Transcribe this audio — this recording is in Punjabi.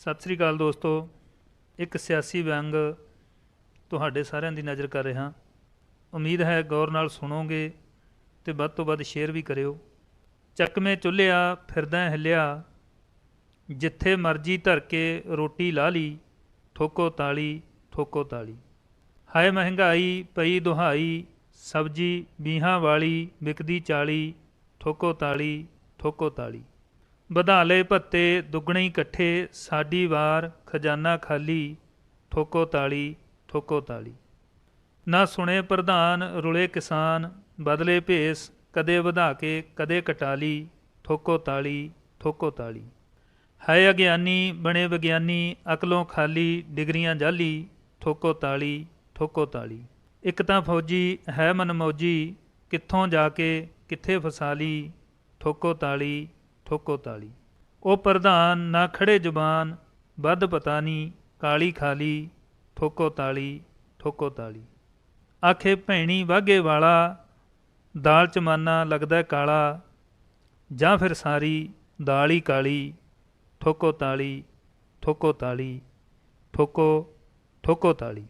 ਸਤਿ ਸ੍ਰੀ ਅਕਾਲ ਦੋਸਤੋ। ਇੱਕ ਸਿਆਸੀ ਵਿਅੰਗ ਤੁਹਾਡੇ ਸਾਰਿਆਂ ਦੀ ਨਜ਼ਰ ਕਰ ਰਿਹਾ। ਉਮੀਦ ਹੈ ਗੌਰ ਨਾਲ ਸੁਣੋਗੇ ਤੇ ਵੱਧ ਤੋਂ ਵੱਧ ਸ਼ੇਅਰ ਵੀ ਕਰਿਓ। ਚੱਕਵੇਂ ਚੁੱਲ੍ਹਿਆ, ਫਿਰਦਾ ਹਿੱਲਿਆ, ਜਿੱਥੇ ਮਰਜ਼ੀ ਧਰ ਕੇ ਰੋਟੀ ਲਾ ਲਈ, ਠੋਕੋ ਤਾਲੀ ਠੋਕੋ ਤਾਲੀ। ਹਾਏ ਮਹਿੰਗਾਈ ਪਈ ਦੁਹਾਈ, ਸਬਜੀ, ਬੀਹਾਂ ਵਾਲੀ ਵਿਕਦੀ 40 ਠੋਕੋ ਤਾਲੀ ਠੋਕੋ ਤਾਲੀ। ਵਧਾ ਲਏ ਭੱਤੇ ਦੁੱਗਣੇ ਇਕੱਠੇ, ਸਾਡੀ ਵਾਰ ਖਜ਼ਾਨਾ ਖਾਲੀ, ਠੋਕੋ ਤਾਲੀ ਠੋਕੋ ਤਾਲੀ। ਨਾ ਸੁਣੇ ਪ੍ਰਧਾਨ ਰੁਲੇ ਕਿਸਾਨ, ਬਦਲੇ ਭੇਸ, ਕਦੇ ਵਧਾ ਕੇ, ਕਦੇ ਕਟਾਲੀ, ਠੋਕੋ ਤਾਲੀ ਠੋਕੋ ਤਾਲੀ। ਹੈ ਅਗਿਆਨੀ, ਬਣੇ ਵਿਗਿਆਨੀ, ਅਕਲੋਂ ਖਾਲੀ, ਡਿਗਰੀਆਂ ਜਾਲੀ, ਠੋਕੋ ਤਾਲੀ ਠੋਕੋ ਤਾਲੀ। ਇੱਕ ਤਾਂ ਫੌਜੀ ਹੈ ਮਨਮੌਜੀ, ਕਿੱਥੋਂ ਜਾ ਕੇ, ਕਿੱਥੇ ਫਸਾ ਲਈ, ਠੋਕੋ ਤਾਲੀ ਠੋਕੋ ਤਾਲੀ। ਉਹ ਪ੍ਰਧਾਨ ਨਾ ਖੜੇ ਜ਼ੁਬਾਨ, ਵੱਧ ਪਤਾ ਨਹੀਂ ਕਾਲੀ ਖਾਲੀ, ਠੋਕੋ ਤਾਲੀ ਠੋਕੋ ਤਾਲੀ। ਆਖੇ, ਭੈਣੀ, ਵਾਗੇ ਵਾਲਾ, ਦਾਲ ਚ ਮਾਨਾ ਲੱਗਦਾ ਕਾਲਾ, ਜਾਂ ਫਿਰ ਸਾਰੀ ਦਾਲ ਹੀ ਕਾਲੀ, ਠੋਕੋ ਤਾਲੀ ਠੋਕੋ ਤਾਲੀ, ਠੋਕੋ ਠੋਕੋ ਤਾਲੀ।